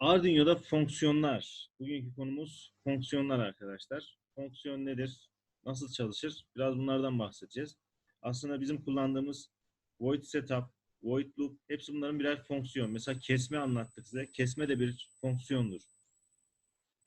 Arduino'da fonksiyonlar. Bugünkü konumuz fonksiyonlar arkadaşlar. Fonksiyon nedir? Nasıl çalışır? Biraz bunlardan bahsedeceğiz. Aslında bizim kullandığımız void setup, void loop hepsi bunların birer fonksiyon. Mesela kesme anlattık size. Kesme de bir fonksiyondur.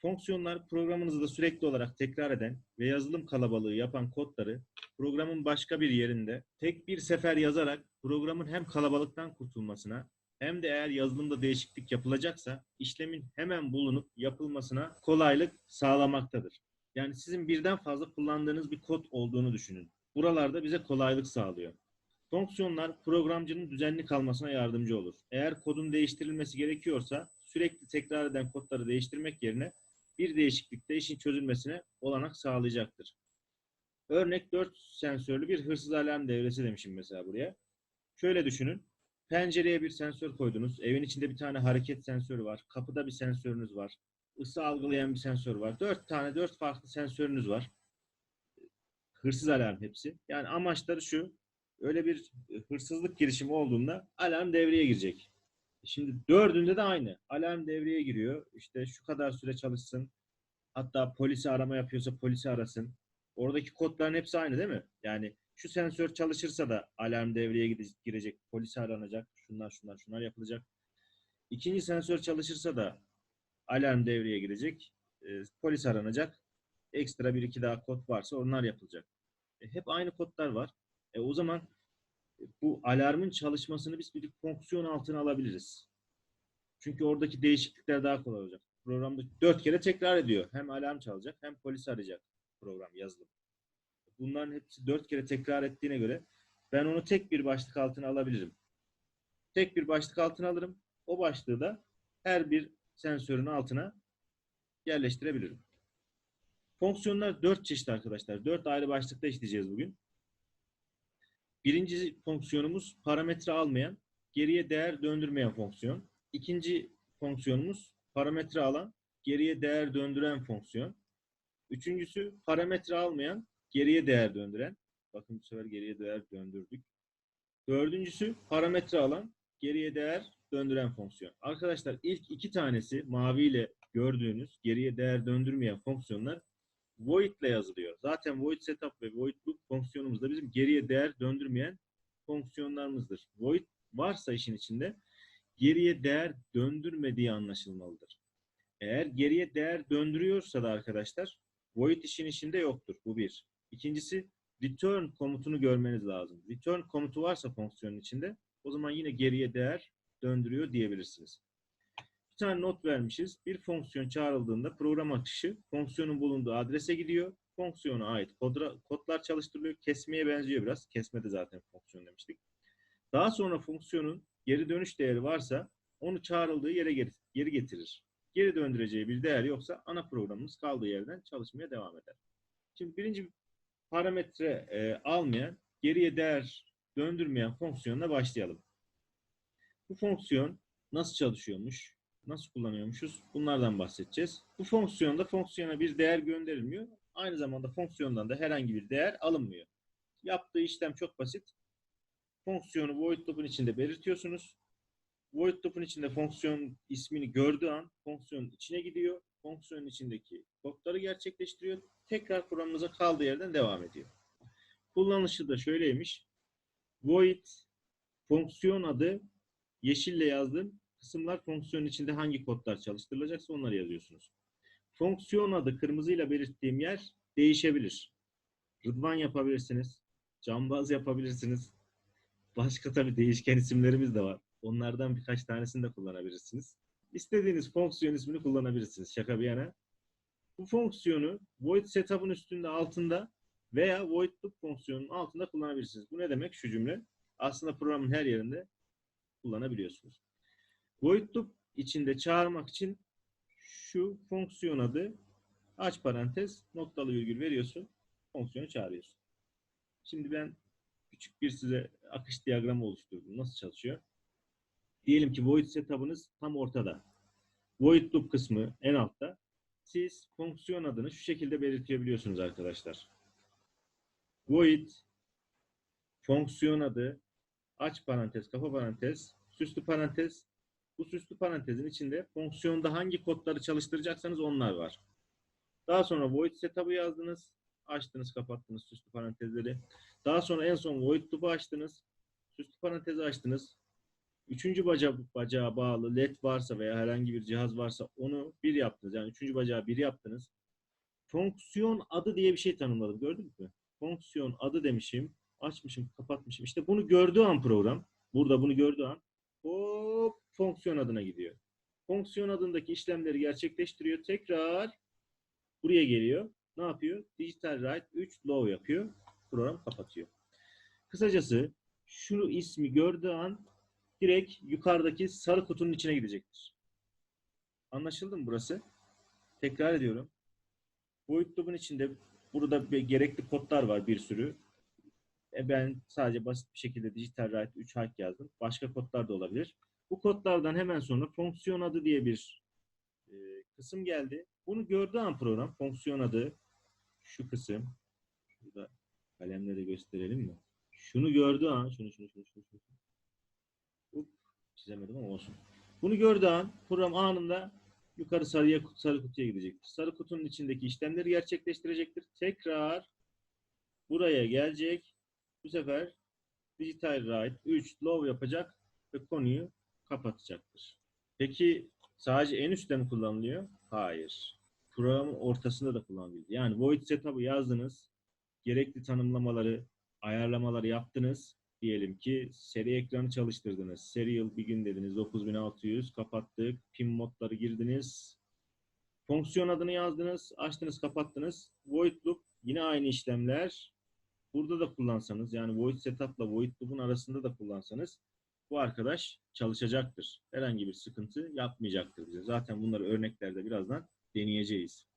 Fonksiyonlar programınızda sürekli olarak tekrar eden ve yazılım kalabalığı yapan kodları programın başka bir yerinde tek bir sefer yazarak programın hem kalabalıktan kurtulmasına hem de eğer yazılımda değişiklik yapılacaksa işlemin hemen bulunup yapılmasına kolaylık sağlamaktadır. Yani sizin birden fazla kullandığınız bir kod olduğunu düşünün. Buralarda bize kolaylık sağlıyor. Fonksiyonlar programcının düzenli kalmasına yardımcı olur. Eğer kodun değiştirilmesi gerekiyorsa sürekli tekrar eden kodları değiştirmek yerine bir değişiklikte işin çözülmesine olanak sağlayacaktır. Örnek 4 sensörlü bir hırsız alarm devresi demişim mesela buraya. Şöyle düşünün. Pencereye bir sensör koydunuz. Evin içinde bir tane hareket sensörü var. Kapıda bir sensörünüz var. Isı algılayan bir sensör var. Dört tane, dört farklı sensörünüz var. Hırsız alarm hepsi. Yani amaçları şu. Öyle bir hırsızlık girişimi olduğunda alarm devreye girecek. Şimdi dördünde de aynı. Alarm devreye giriyor. İşte şu kadar süre çalışsın. Hatta polisi arama yapıyorsa polisi arasın. Oradaki kodların hepsi aynı değil mi? Yani şu sensör çalışırsa da alarm devreye girecek, polisi aranacak, şunlar şunlar şunlar yapılacak. İkinci sensör çalışırsa da alarm devreye girecek, e, polis aranacak. Ekstra bir iki daha kod varsa onlar yapılacak. E, hep aynı kodlar var. E, o zaman bu alarmın çalışmasını biz bir fonksiyon altına alabiliriz. Çünkü oradaki değişiklikler daha kolay olacak. Programda dört kere tekrar ediyor. Hem alarm çalacak hem polis arayacak program yazılım. Bunların hepsi dört kere tekrar ettiğine göre ben onu tek bir başlık altına alabilirim. Tek bir başlık altına alırım. O başlığı da her bir sensörün altına yerleştirebilirim. Fonksiyonlar dört çeşit arkadaşlar. Dört ayrı başlıkta işleyeceğiz bugün. Birinci fonksiyonumuz parametre almayan, geriye değer döndürmeyen fonksiyon. İkinci fonksiyonumuz parametre alan, geriye değer döndüren fonksiyon. Üçüncüsü parametre almayan, geriye değer döndüren. Bakın bu sefer geriye değer döndürdük. Dördüncüsü parametre alan, geriye değer döndüren fonksiyon. Arkadaşlar ilk iki tanesi maviyle gördüğünüz geriye değer döndürmeyen fonksiyonlar void ile yazılıyor. Zaten void setup ve void loop fonksiyonumuz da bizim geriye değer döndürmeyen fonksiyonlarımızdır. Void varsa işin içinde geriye değer döndürmediği anlaşılmalıdır. Eğer geriye değer döndürüyorsa da arkadaşlar void işin içinde yoktur. Bu bir. İkincisi return komutunu görmeniz lazım. Return komutu varsa fonksiyonun içinde o zaman yine geriye değer döndürüyor diyebilirsiniz. Bir tane not vermişiz. Bir fonksiyon çağrıldığında program akışı fonksiyonun bulunduğu adrese gidiyor. Fonksiyona ait kodra, kodlar çalıştırılıyor. Kesmeye benziyor biraz. Kesme de zaten fonksiyon demiştik. Daha sonra fonksiyonun geri dönüş değeri varsa onu çağrıldığı yere geri, geri getirir. Geri döndüreceği bir değer yoksa ana programımız kaldığı yerden çalışmaya devam eder. Şimdi birinci parametre e, almayan, geriye değer döndürmeyen fonksiyonla başlayalım. Bu fonksiyon nasıl çalışıyormuş, nasıl kullanıyormuşuz bunlardan bahsedeceğiz. Bu fonksiyonda fonksiyona bir değer gönderilmiyor. Aynı zamanda fonksiyondan da herhangi bir değer alınmıyor. Yaptığı işlem çok basit. Fonksiyonu void loop'un içinde belirtiyorsunuz. Void loop'un içinde fonksiyon ismini gördüğü an fonksiyonun içine gidiyor. Fonksiyonun içindeki kodları gerçekleştiriyor. Tekrar programımıza kaldığı yerden devam ediyor. Kullanışı da şöyleymiş. Void fonksiyon adı yeşille yazdığım kısımlar fonksiyonun içinde hangi kodlar çalıştırılacaksa onları yazıyorsunuz. Fonksiyon adı kırmızıyla belirttiğim yer değişebilir. Rıdvan yapabilirsiniz. Cambaz yapabilirsiniz. Başka tabii değişken isimlerimiz de var. Onlardan birkaç tanesini de kullanabilirsiniz. İstediğiniz fonksiyon ismini kullanabilirsiniz. Şaka bir yana. Bu fonksiyonu void setup'ın üstünde altında veya void loop fonksiyonunun altında kullanabilirsiniz. Bu ne demek şu cümle? Aslında programın her yerinde kullanabiliyorsunuz. Void loop içinde çağırmak için şu fonksiyon adı aç parantez noktalı virgül veriyorsun. Fonksiyonu çağırıyorsun. Şimdi ben küçük bir size akış diyagramı oluşturdum. Nasıl çalışıyor? Diyelim ki void setup'ınız tam ortada. Void loop kısmı en altta. Siz fonksiyon adını şu şekilde belirtebiliyorsunuz arkadaşlar. Void fonksiyon adı aç parantez, kapa parantez, süslü parantez Bu süslü parantezin içinde fonksiyonda hangi kodları çalıştıracaksanız onlar var. Daha sonra void setup'ı yazdınız. Açtınız, kapattınız süslü parantezleri. Daha sonra en son void loop'u açtınız. Süslü parantezi açtınız. Üçüncü baca, bacağa bağlı led varsa veya herhangi bir cihaz varsa onu bir yaptınız. Yani üçüncü bacağı bir yaptınız. Fonksiyon adı diye bir şey tanımladım. Gördünüz mü? Fonksiyon adı demişim. Açmışım, kapatmışım. İşte bunu gördüğü an program, burada bunu gördüğü an hop fonksiyon adına gidiyor. Fonksiyon adındaki işlemleri gerçekleştiriyor. Tekrar buraya geliyor. Ne yapıyor? Digital write 3 low yapıyor. Program kapatıyor. Kısacası şu ismi gördüğü an direkt yukarıdaki sarı kutunun içine gidecektir. Anlaşıldı mı burası? Tekrar ediyorum. Void loop'un içinde burada bir gerekli kodlar var bir sürü. E ben sadece basit bir şekilde digital write 3 hack yazdım. Başka kodlar da olabilir. Bu kodlardan hemen sonra fonksiyon adı diye bir e, kısım geldi. Bunu gördüğü an program fonksiyon adı şu kısım şurada kalemleri gösterelim mi? Şunu gördüğü an şunu şunu şunu şunu, şunu. Çizemedim ama olsun. Bunu gördüğü an program anında yukarı sarıya sarı kutuya gidecektir. Sarı kutunun içindeki işlemleri gerçekleştirecektir. Tekrar buraya gelecek. Bu sefer digital write 3 low yapacak ve konuyu kapatacaktır. Peki sadece en üstte mi kullanılıyor? Hayır. Programın ortasında da kullanılıyor. Yani void setup'ı yazdınız. Gerekli tanımlamaları, ayarlamaları yaptınız. Diyelim ki seri ekranı çalıştırdınız. Serial bir gün dediniz 9600 kapattık. Pin modları girdiniz. Fonksiyon adını yazdınız. Açtınız kapattınız. Void loop yine aynı işlemler. Burada da kullansanız yani void setup ile void loop'un arasında da kullansanız bu arkadaş çalışacaktır. Herhangi bir sıkıntı yapmayacaktır bize. Zaten bunları örneklerde birazdan deneyeceğiz.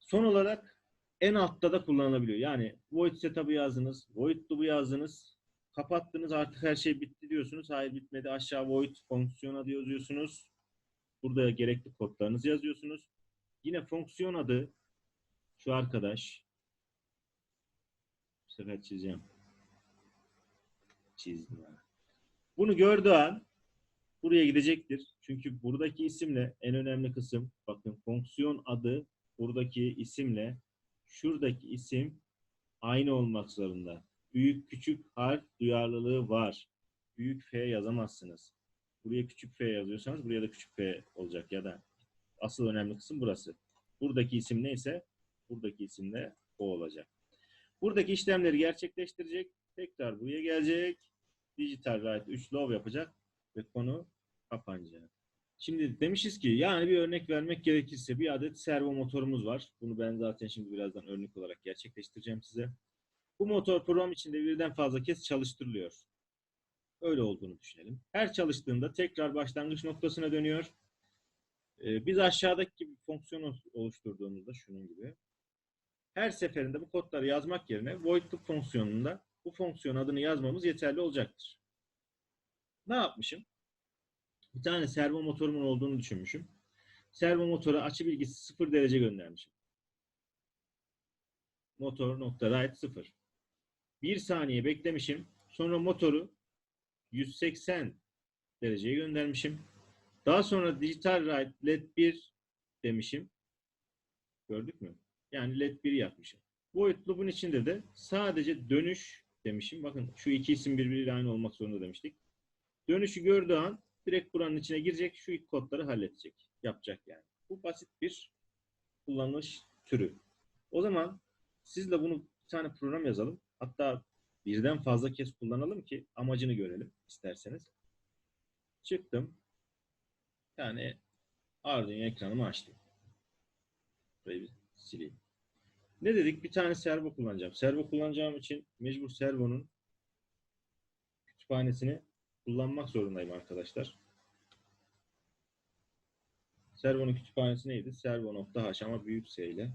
Son olarak en altta da kullanılabiliyor. Yani void setup'ı yazdınız, void loop'u yazdınız, kapattınız artık her şey bitti diyorsunuz. Hayır bitmedi. Aşağı void fonksiyon adı yazıyorsunuz. Burada gerekli kodlarınızı yazıyorsunuz. Yine fonksiyon adı şu arkadaş. Bu sefer çizeceğim. Çizdim. Bunu gördüğü an buraya gidecektir. Çünkü buradaki isimle en önemli kısım bakın fonksiyon adı buradaki isimle şuradaki isim aynı olmak zorunda. Büyük küçük harf duyarlılığı var. Büyük F yazamazsınız. Buraya küçük F yazıyorsanız buraya da küçük F olacak ya da asıl önemli kısım burası. Buradaki isim neyse buradaki isim de o olacak. Buradaki işlemleri gerçekleştirecek. Tekrar buraya gelecek. Digital write 3 low yapacak ve konu kapanacak. Şimdi demişiz ki yani bir örnek vermek gerekirse bir adet servo motorumuz var. Bunu ben zaten şimdi birazdan örnek olarak gerçekleştireceğim size. Bu motor program içinde birden fazla kez çalıştırılıyor. Öyle olduğunu düşünelim. Her çalıştığında tekrar başlangıç noktasına dönüyor. Ee, biz aşağıdaki gibi fonksiyon oluşturduğumuzda şunun gibi. Her seferinde bu kodları yazmak yerine void loop fonksiyonunda bu fonksiyon adını yazmamız yeterli olacaktır. Ne yapmışım? Bir tane servo motorumun olduğunu düşünmüşüm. Servo motora açı bilgisi 0 derece göndermişim. Motor nokta write 0. Bir saniye beklemişim. Sonra motoru 180 dereceye göndermişim. Daha sonra digital write led 1 demişim. Gördük mü? Yani led 1 yapmışım. Void loop'un içinde de sadece dönüş demişim. Bakın şu iki isim birbiriyle aynı olmak zorunda demiştik. Dönüşü gördüğü an direkt buranın içine girecek, şu ilk kodları halledecek. Yapacak yani. Bu basit bir kullanış türü. O zaman sizle bunu bir tane program yazalım. Hatta birden fazla kez kullanalım ki amacını görelim isterseniz. Çıktım. Yani Arduino ekranımı açtım. Burayı bir sileyim. Ne dedik? Bir tane servo kullanacağım. Servo kullanacağım için mecbur servonun kütüphanesini kullanmak zorundayım arkadaşlar. Servo'nun kütüphanesi neydi? Servo.h ama büyük S ile.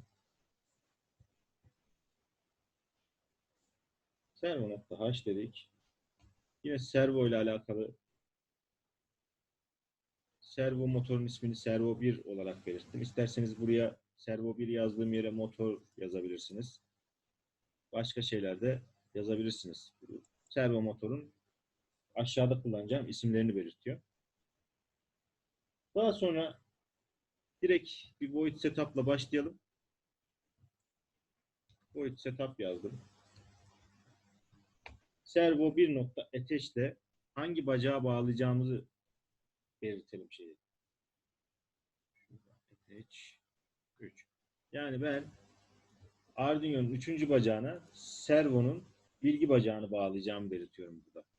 Servo.h dedik. Yine servo ile alakalı servo motorun ismini servo 1 olarak belirttim. İsterseniz buraya servo 1 yazdığım yere motor yazabilirsiniz. Başka şeyler de yazabilirsiniz. Servo motorun aşağıda kullanacağım isimlerini belirtiyor. Daha sonra direkt bir void setup'la başlayalım. Void setup yazdım. Servo 1 nokta attach'te hangi bacağa bağlayacağımızı belirtelim şeyi. Attach 3. Yani ben Arduino'nun üçüncü bacağına servonun bilgi bacağını bağlayacağımı belirtiyorum burada.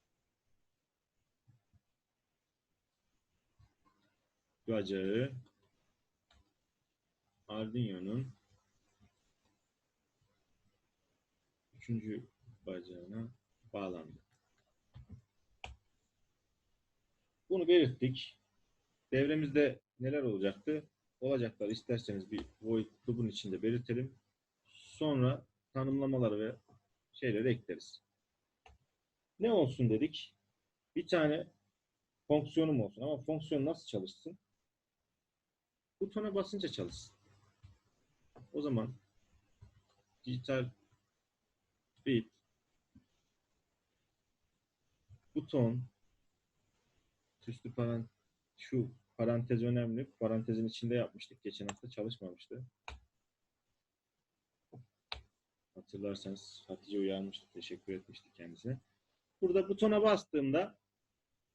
Bacağı Arduino'nun üçüncü bacağına bağlandı. Bunu belirttik. Devremizde neler olacaktı? Olacaklar isterseniz bir void loop'un içinde belirtelim. Sonra tanımlamaları ve şeyleri ekleriz. Ne olsun dedik? Bir tane fonksiyonum olsun ama fonksiyon nasıl çalışsın? Butona basınca çalışsın. O zaman dijital bit buton üstü parantez şu parantez önemli. Parantezin içinde yapmıştık. Geçen hafta çalışmamıştı. Hatırlarsanız Hatice uyarmıştı. Teşekkür etmişti kendisine. Burada butona bastığımda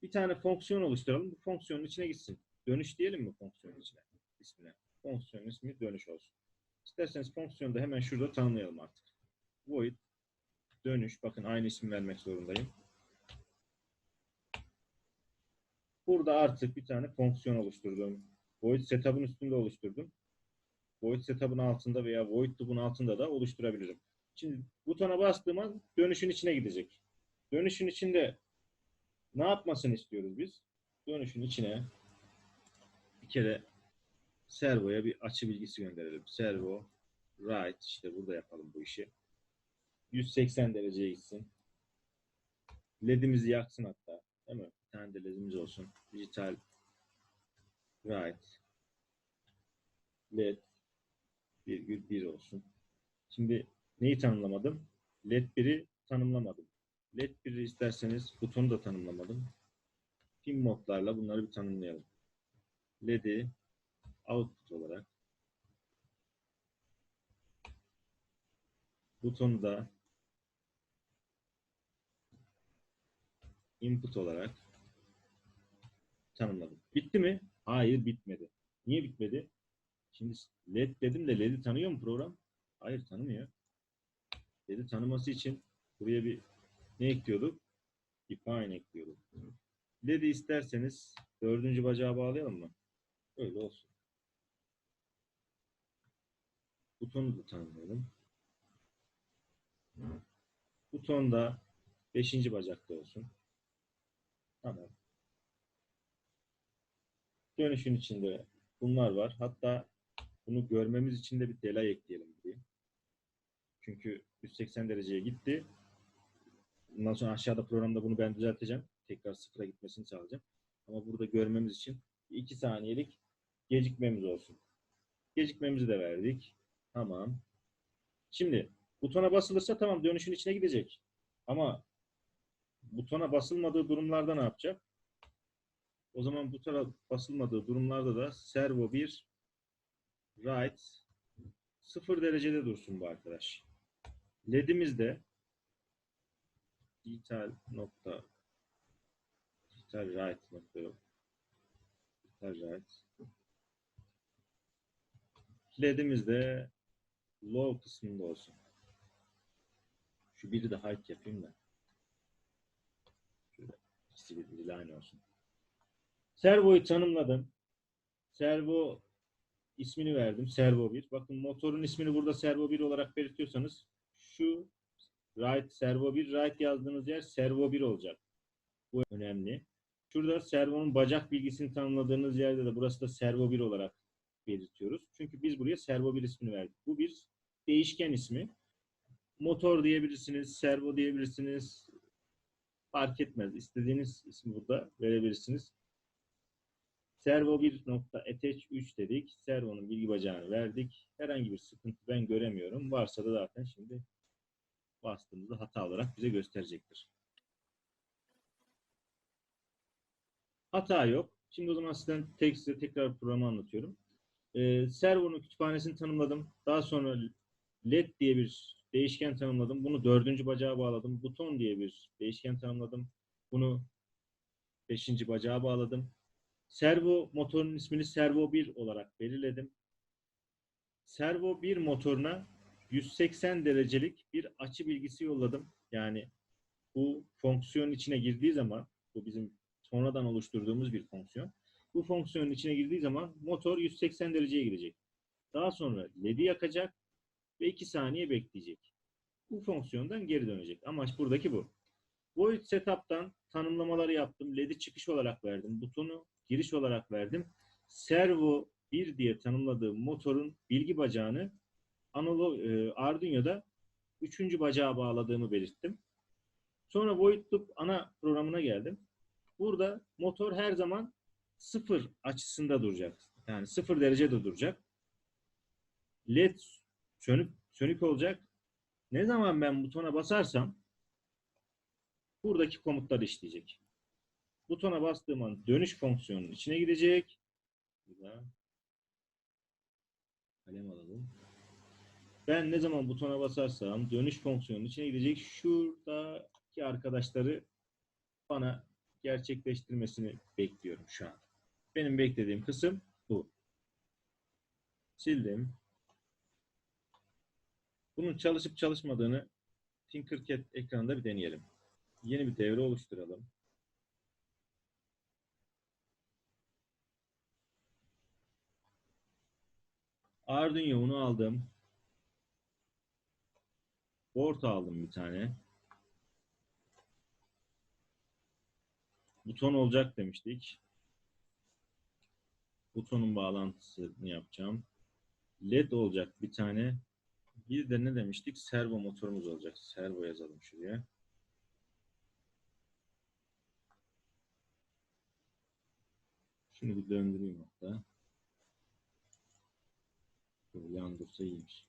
bir tane fonksiyon oluşturalım. Bu fonksiyonun içine gitsin. Dönüş diyelim mi fonksiyonun içine? İsmine. Fonksiyonun ismi dönüş olsun. İsterseniz fonksiyonu da hemen şurada tanımlayalım artık. Void dönüş. Bakın aynı isim vermek zorundayım. Burada artık bir tane fonksiyon oluşturdum. Void setup'ın üstünde oluşturdum. Void setup'ın altında veya void loop'un altında da oluşturabilirim. Şimdi butona bastığım an dönüşün içine gidecek. Dönüşün içinde ne yapmasını istiyoruz biz? Dönüşün içine bir kere servoya bir açı bilgisi gönderelim. Servo right işte burada yapalım bu işi. 180 dereceye gitsin. LED'imizi yaksın hatta. Değil mi? Bir tane de LED'imiz olsun. Dijital right LED virgül 1 olsun. Şimdi neyi tanımlamadım? LED 1'i tanımlamadım. LED 1'i isterseniz butonu da tanımlamadım. Pin modlarla bunları bir tanımlayalım. LED'i output olarak butonu da input olarak tanımladım. Bitti mi? Hayır bitmedi. Niye bitmedi? Şimdi LED dedim de LED'i tanıyor mu program? Hayır tanımıyor. LED'i tanıması için buraya bir ne ekliyorduk? Define ekliyorduk. LED'i isterseniz dördüncü bacağa bağlayalım mı? Öyle olsun. Butonu da tanımlayalım. Buton da beşinci bacakta olsun. Tamam. Dönüşün içinde bunlar var. Hatta bunu görmemiz için de bir delay ekleyelim buraya. Çünkü 180 dereceye gitti. Bundan sonra aşağıda programda bunu ben düzelteceğim. Tekrar sıfıra gitmesini sağlayacağım. Ama burada görmemiz için 2 saniyelik gecikmemiz olsun. Gecikmemizi de verdik. Tamam. Şimdi butona basılırsa tamam dönüşün içine gidecek. Ama butona basılmadığı durumlarda ne yapacak? O zaman butona basılmadığı durumlarda da servo 1 right 0 derecede dursun bu arkadaş. LED'imiz de digital nokta digital right nokta yok. Digital right LED'imiz de low kısmında olsun. Şu biri de high yapayım da. Şöyle ikisi birbiriyle aynı olsun. Servoyu tanımladım. Servo ismini verdim. Servo 1. Bakın motorun ismini burada Servo 1 olarak belirtiyorsanız şu right servo 1 right yazdığınız yer servo 1 olacak. Bu önemli. Şurada servonun bacak bilgisini tanımladığınız yerde de burası da servo 1 olarak belirtiyoruz. Çünkü biz buraya servo 1 ismini verdik. Bu bir değişken ismi. Motor diyebilirsiniz, servo diyebilirsiniz. Fark etmez. İstediğiniz ismi burada verebilirsiniz. Servo 1.attach 3 dedik. Servonun bilgi bacağını verdik. Herhangi bir sıkıntı ben göremiyorum. Varsa da zaten şimdi bastığımızda hata olarak bize gösterecektir. Hata yok. Şimdi o zaman sizden tek size tekrar programı anlatıyorum. Ee, servonun kütüphanesini tanımladım. Daha sonra led diye bir değişken tanımladım. Bunu dördüncü bacağa bağladım. Buton diye bir değişken tanımladım. Bunu beşinci bacağa bağladım. Servo motorun ismini Servo 1 olarak belirledim. Servo 1 motoruna 180 derecelik bir açı bilgisi yolladım. Yani bu fonksiyon içine girdiği zaman, bu bizim sonradan oluşturduğumuz bir fonksiyon. Bu fonksiyonun içine girdiği zaman motor 180 dereceye girecek. Daha sonra LED'i yakacak ve 2 saniye bekleyecek. Bu fonksiyondan geri dönecek. Amaç buradaki bu. Void setup'tan tanımlamaları yaptım. LED'i çıkış olarak verdim. Butonu giriş olarak verdim. Servo 1 diye tanımladığım motorun bilgi bacağını analog e, Arduino'da üçüncü bacağa bağladığımı belirttim. Sonra void loop ana programına geldim. Burada motor her zaman sıfır açısında duracak. Yani sıfır derecede duracak. LED sönük, sönük olacak. Ne zaman ben butona basarsam buradaki komutlar işleyecek. Butona bastığım an dönüş fonksiyonunun içine gidecek. Kalem alalım. Ben ne zaman butona basarsam dönüş fonksiyonunun içine gidecek. Şuradaki arkadaşları bana gerçekleştirmesini bekliyorum şu an. Benim beklediğim kısım bu. Sildim. Bunun çalışıp çalışmadığını Tinkercad ekranında bir deneyelim. Yeni bir devre oluşturalım. Arduino'nu aldım. Board aldım bir tane. Buton olacak demiştik. Butonun bağlantısını yapacağım. LED olacak bir tane. Bir de ne demiştik? Servo motorumuz olacak. Servo yazalım şuraya. Şunu bir döndüreyim hatta. Böyle yan dursa iyiymiş.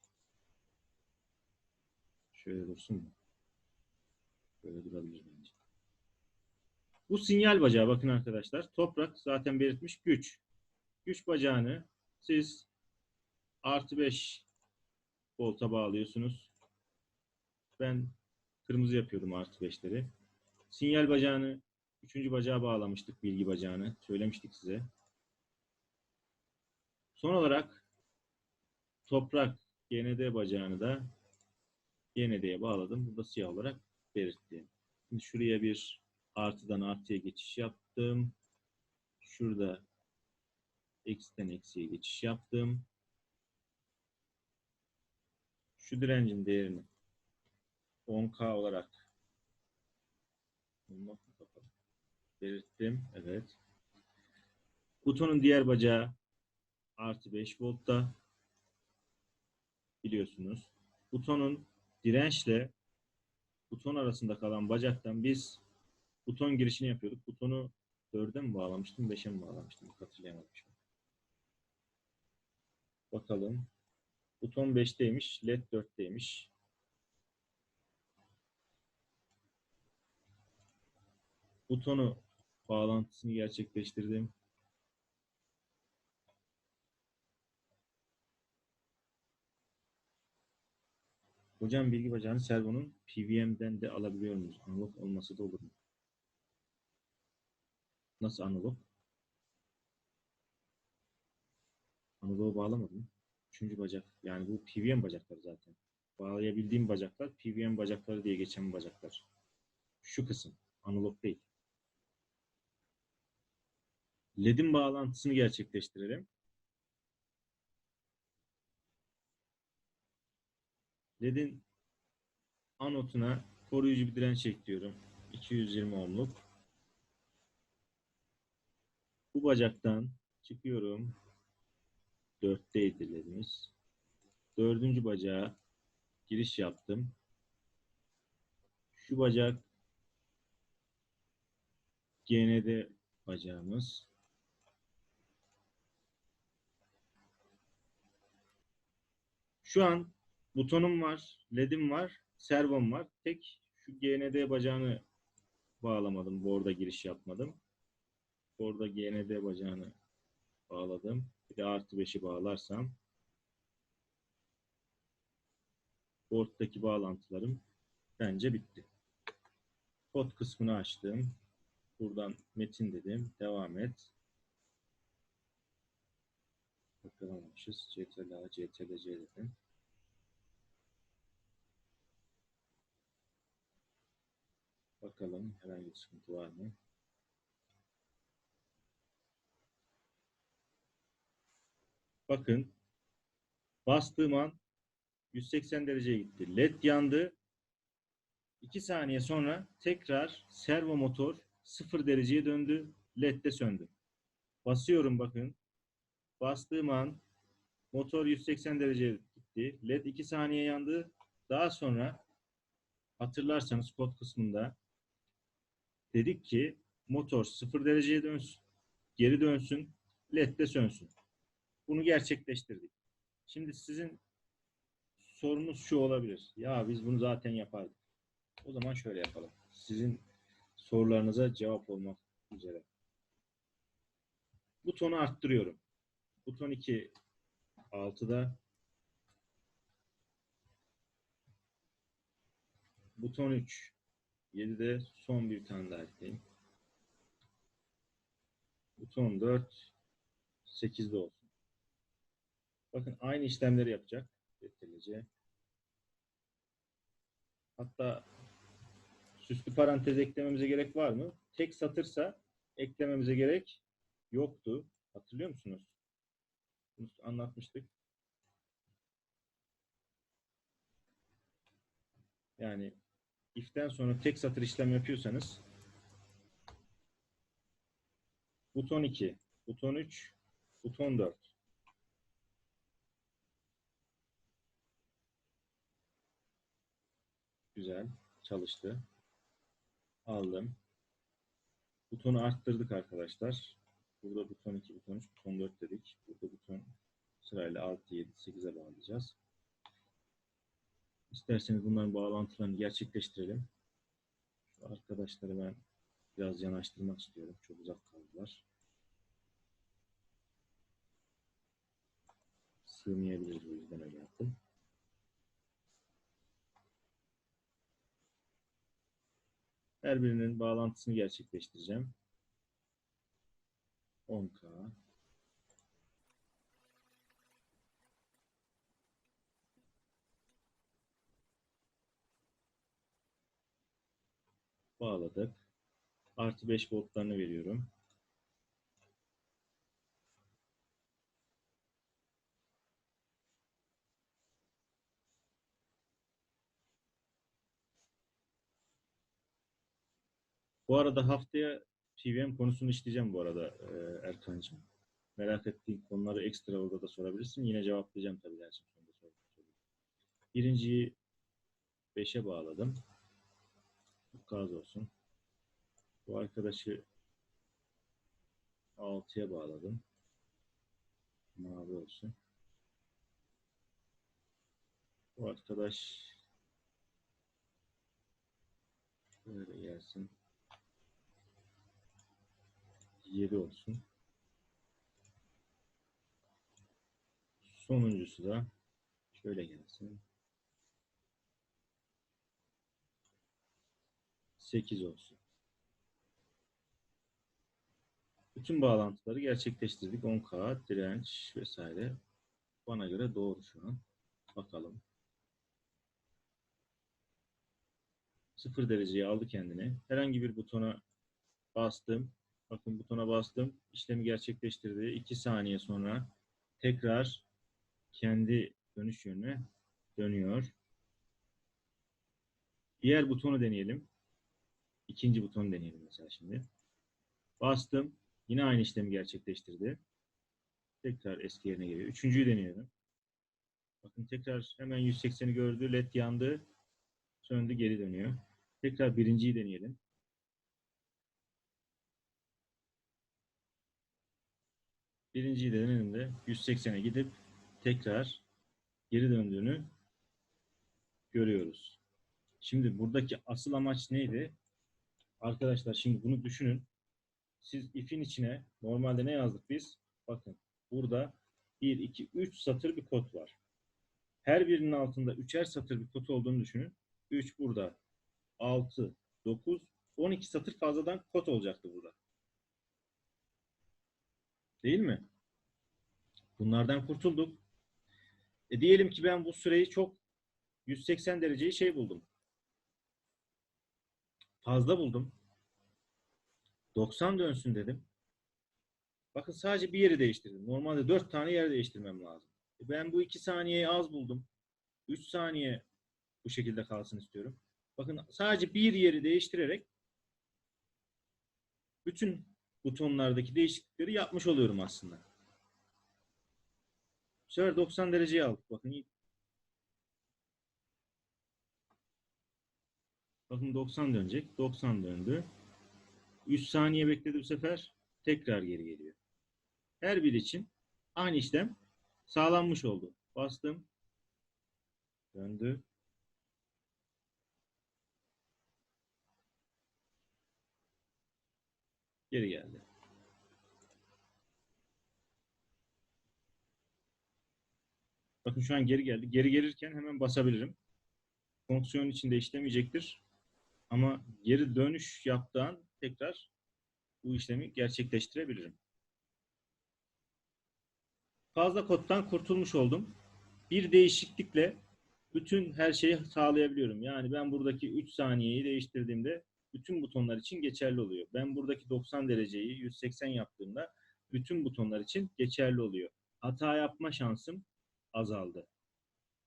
Şöyle dursun mu? Böyle durabilir bence. Bu sinyal bacağı bakın arkadaşlar. Toprak zaten belirtmiş güç. Güç bacağını siz artı 5 volta bağlıyorsunuz. Ben kırmızı yapıyordum artı 5'leri. Sinyal bacağını üçüncü bacağa bağlamıştık. Bilgi bacağını. Söylemiştik size. Son olarak toprak GND bacağını da GND'ye bağladım. Burada siyah olarak belirtti. Şimdi şuraya bir artıdan artıya geçiş yaptım. Şurada eksiden eksiye geçiş yaptım. Şu direncin değerini 10K olarak belirttim. Evet. Butonun diğer bacağı artı 5 voltta biliyorsunuz. Butonun dirençle buton arasında kalan bacaktan biz buton girişini yapıyorduk. Butonu 4'e mi bağlamıştım, 5'e mi bağlamıştım? Hatırlayamadım. Bakalım. Buton 5'teymiş, LED 4'teymiş. Butonu bağlantısını gerçekleştirdim. Hocam bilgi bacağını servonun PVM'den de alabiliyor muyuz? Analog olması da olur mu? Nasıl analog? Analogu bağlamadım. Üçüncü bacak. Yani bu PVM bacakları zaten. Bağlayabildiğim bacaklar PVM bacakları diye geçen bacaklar. Şu kısım. Analog değil. LED'in bağlantısını gerçekleştirelim. LED'in anotuna koruyucu bir direnç ekliyorum. 220 ohmluk. Bu bacaktan çıkıyorum. 4'teydi LED'imiz. Dördüncü bacağa giriş yaptım. Şu bacak GND bacağımız. Şu an butonum var, led'im var, servom var. Tek şu GND bacağını bağlamadım. Board'a giriş yapmadım. Orada GND bacağını bağladım. De artı 5'i bağlarsam board'daki bağlantılarım bence bitti. Kod kısmını açtım. Buradan metin dedim. Devam et. Bakamamışız. CTRL-A, CTRL-C dedim. Bakalım herhangi bir sıkıntı var mı? Bakın bastığım an 180 dereceye gitti. LED yandı. 2 saniye sonra tekrar servo motor 0 dereceye döndü. LED de söndü. Basıyorum bakın. Bastığım an motor 180 dereceye gitti. LED 2 saniye yandı. Daha sonra hatırlarsanız kod kısmında dedik ki motor 0 dereceye dönsün. Geri dönsün. LED de sönsün. Bunu gerçekleştirdik. Şimdi sizin sorunuz şu olabilir. Ya biz bunu zaten yapardık. O zaman şöyle yapalım. Sizin sorularınıza cevap olmak üzere. Butonu arttırıyorum. Buton 2 6'da. Buton 3 7'de son bir tane daha ekleyeyim. Buton 4 8'de olsun. Bakın aynı işlemleri yapacak. Getirici. Hatta süslü parantez eklememize gerek var mı? Tek satırsa eklememize gerek yoktu. Hatırlıyor musunuz? Bunu anlatmıştık. Yani if'ten sonra tek satır işlem yapıyorsanız buton 2, buton 3, buton 4 Güzel. Çalıştı. Aldım. Butonu arttırdık arkadaşlar. Burada buton 2, buton 3, buton 4 dedik. Burada buton sırayla 6, 7, 8'e bağlayacağız. İsterseniz bunların bağlantılarını gerçekleştirelim. Şu arkadaşları ben biraz yanaştırmak istiyorum. Çok uzak kaldılar. Sığmayabiliriz o yüzden öyle yaptım. Her birinin bağlantısını gerçekleştireceğim. 10K. Bağladık. Artı 5 voltlarını veriyorum. Bu arada haftaya PVM konusunu işleyeceğim bu arada e, Erkan'cığım. Merak ettiğin konuları ekstra orada da sorabilirsin. Yine cevaplayacağım tabii dersin Birinciyi 5'e bağladım. Gaz olsun. Bu arkadaşı 6'ya bağladım. Mavi olsun. Bu arkadaş böyle gelsin. 7 olsun. Sonuncusu da şöyle gelsin. 8 olsun. Bütün bağlantıları gerçekleştirdik. 10K, direnç vesaire. Bana göre doğru şu an. Bakalım. 0 dereceyi aldı kendine. Herhangi bir butona bastım. Bakın butona bastım. İşlemi gerçekleştirdi. 2 saniye sonra tekrar kendi dönüş yönüne dönüyor. Diğer butonu deneyelim. İkinci butonu deneyelim mesela şimdi. Bastım. Yine aynı işlemi gerçekleştirdi. Tekrar eski yerine geliyor. Üçüncüyü deneyelim. Bakın tekrar hemen 180'i gördü. LED yandı. Söndü geri dönüyor. Tekrar birinciyi deneyelim. Birinciyi de denedim 180'e gidip tekrar geri döndüğünü görüyoruz. Şimdi buradaki asıl amaç neydi? Arkadaşlar şimdi bunu düşünün. siz if'in içine normalde ne yazdık biz? Bakın burada 1, 2, 3 satır bir kod var. Her birinin altında üçer satır bir kod olduğunu düşünün. 3 burada. 6, 9, 12 satır fazladan kod olacaktı burada. Değil mi? Bunlardan kurtulduk. E diyelim ki ben bu süreyi çok 180 dereceyi şey buldum. Fazla buldum. 90 dönsün dedim. Bakın sadece bir yeri değiştirdim. Normalde 4 tane yer değiştirmem lazım. E Ben bu 2 saniyeyi az buldum. 3 saniye bu şekilde kalsın istiyorum. Bakın sadece bir yeri değiştirerek bütün butonlardaki değişiklikleri yapmış oluyorum aslında. Bu sefer 90 dereceyi aldık. Bakın Bakın 90 dönecek. 90 döndü. 3 saniye bekledi bu sefer. Tekrar geri geliyor. Her biri için aynı işlem sağlanmış oldu. Bastım. Döndü. Geri geldi. Bakın şu an geri geldi. Geri gelirken hemen basabilirim. Fonksiyon içinde işlemeyecektir. Ama geri dönüş yaptığın tekrar bu işlemi gerçekleştirebilirim. Fazla koddan kurtulmuş oldum. Bir değişiklikle bütün her şeyi sağlayabiliyorum. Yani ben buradaki 3 saniyeyi değiştirdiğimde bütün butonlar için geçerli oluyor. Ben buradaki 90 dereceyi 180 yaptığımda bütün butonlar için geçerli oluyor. Hata yapma şansım azaldı.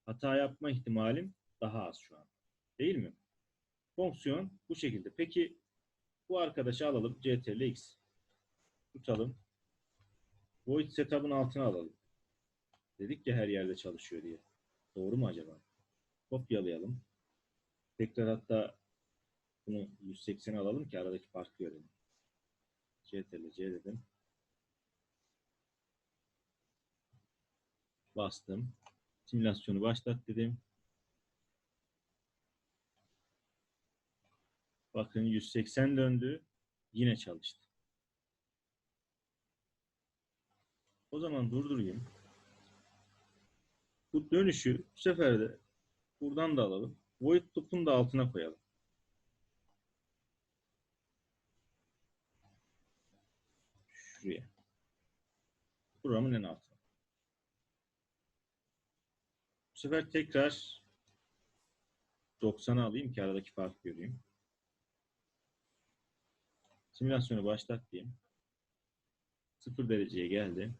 Hata yapma ihtimalim daha az şu an. Değil mi? Fonksiyon bu şekilde. Peki bu arkadaşı alalım. ctrl x. Tutalım. Void setup'ın altına alalım. Dedik ya her yerde çalışıyor diye. Doğru mu acaba? Kopyalayalım. Tekrar hatta bunu 180 alalım ki aradaki farkı görelim. Ctrl C dedim. Bastım. Simülasyonu başlat dedim. Bakın 180 döndü. Yine çalıştı. O zaman durdurayım. Bu dönüşü bu sefer de buradan da alalım. Void loop'un da altına koyalım. Şuraya. Programın en altına. Bu sefer tekrar 90'a alayım ki aradaki farkı göreyim. Simülasyonu başlat diyeyim. 0 dereceye geldi.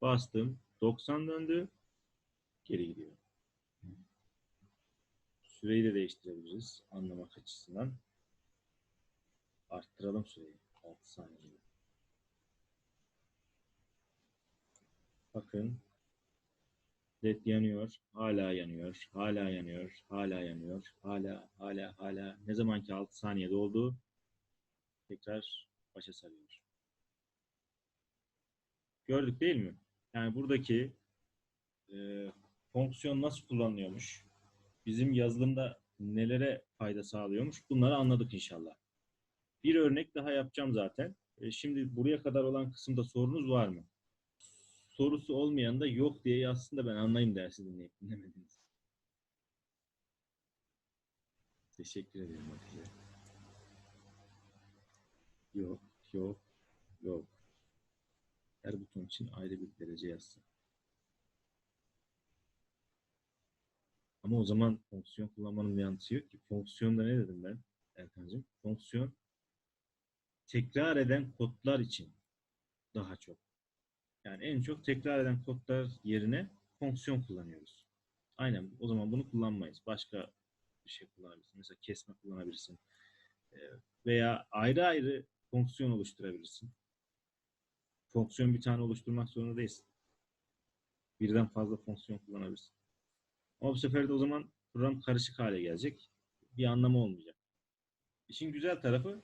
Bastım. 90 döndü. Geri gidiyor. Süreyi de değiştirebiliriz anlamak açısından. Arttıralım süreyi. 6 saniye. Bakın led yanıyor, hala yanıyor, hala yanıyor, hala yanıyor, hala, hala, hala. Ne zamanki 6 saniye doldu, tekrar başa sarıyor. Gördük değil mi? Yani buradaki e, fonksiyon nasıl kullanılıyormuş, bizim yazılımda nelere fayda sağlıyormuş, bunları anladık inşallah. Bir örnek daha yapacağım zaten. E, şimdi buraya kadar olan kısımda sorunuz var mı? Sorusu olmayan da yok diye aslında ben anlayayım dersi dinleyip dinlemediniz. Teşekkür ederim Hatice. Yok, yok, yok. Her buton için ayrı bir derece yazsın. Ama o zaman fonksiyon kullanmanın bir yanlısı yok ki. Fonksiyonda ne dedim ben Erkan'cığım? Fonksiyon tekrar eden kodlar için daha çok yani en çok tekrar eden kodlar yerine fonksiyon kullanıyoruz. Aynen. O zaman bunu kullanmayız. Başka bir şey kullanabilirsin. Mesela kesme kullanabilirsin. Ee, veya ayrı ayrı fonksiyon oluşturabilirsin. Fonksiyon bir tane oluşturmak zorunda değilsin. Birden fazla fonksiyon kullanabilirsin. Ama bu sefer de o zaman program karışık hale gelecek. Bir anlamı olmayacak. İşin güzel tarafı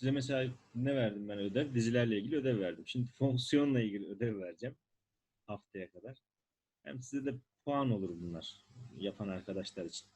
Size mesela ne verdim ben ödev? Dizilerle ilgili ödev verdim. Şimdi fonksiyonla ilgili ödev vereceğim haftaya kadar. Hem size de puan olur bunlar yapan arkadaşlar için.